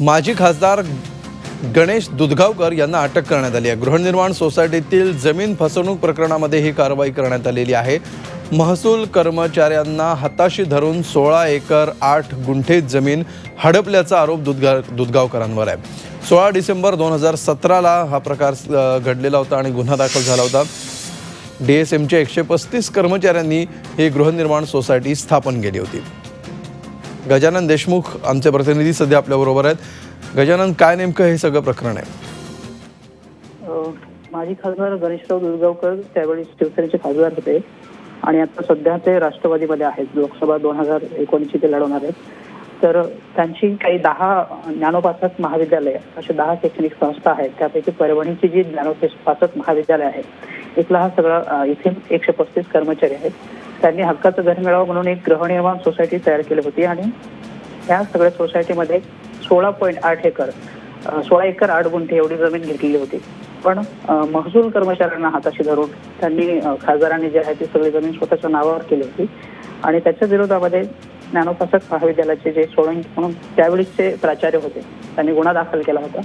माजी खासदार गणेश दुधगावकर यांना अटक करण्यात आली आहे. गृहनिर्माण सोसायटीतील जमीन फसवणूक प्रकरणामध्ये ही कारवाई करण्यात आलेली आहे. महसूल कर्मचाऱ्यांना हाताशी धरून सोळा एकर आठ गुंठे जमीन हडपल्याचा आरोप दुधगा दुधगावकरांवर आहे. सोळा डिसेंबर दोन हजार सतराला हा प्रकार घडलेला होता आणि गुन्हा दाखल झाला होता. डी एस एमच्या एकशे पस्तीस कर्मचाऱ्यांनी ही गृहनिर्माण सोसायटी स्थापन केली होती. गजानन देशमुख आमचे प्रतिनिधी सध्या आपल्याबरोबर आहेत. गजानन काय नेमकं हे सगळं प्रकरण आहे? माजी खासदार गणेशराव दुर्गावकर त्यावेळी शिवसेनेचे खासदार होते. आणि आता सध्या ते राष्ट्रवादीमध्ये आहेत. लोकसभा दोन हजार एकोणीसची ते लढवणार आहेत. तर त्यांची काही दहा ज्ञानोपासक महाविद्यालय असे दहा शैक्षणिक संस्था आहेत. त्यापैकी परभणीची जी ज्ञानोपासक महाविद्यालय आहे इथला हा सगळा इथे एकशे पस्तीस कर्मचारी आहेत. त्यांनी हक्काचं घर मिळावं म्हणून एक गृहनिर्माण सोसायटी तयार केली होती आणि या सगळ्या सोसायटीमध्ये सोळा पॉईंट आठ एकर सोळा एकर आठ गुंठे एवढी जमीन घेतलेली होती. पण महसूल कर्मचाऱ्यांना हाताशी धरून त्यांनी खासदारांनी जे आहे ती सगळी जमीन स्वतःच्या नावावर केली होती. आणि त्याच्या विरोधामध्ये ज्ञानोपासक महाविद्यालयाचे जे सोळंकी म्हणून त्यावेळीचे प्राचार्य होते त्यांनी गुन्हा दाखल केला होता.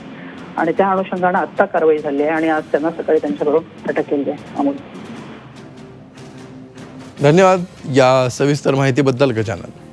आणि त्या अनुषंगानं आत्ता कारवाई झाली आहे आणि आज त्यांना सकाळी त्यांच्याबरोबर अटक केली आहे. अमोल. धन्यवाद या सविस्तर माहितीबद्दल गजानन.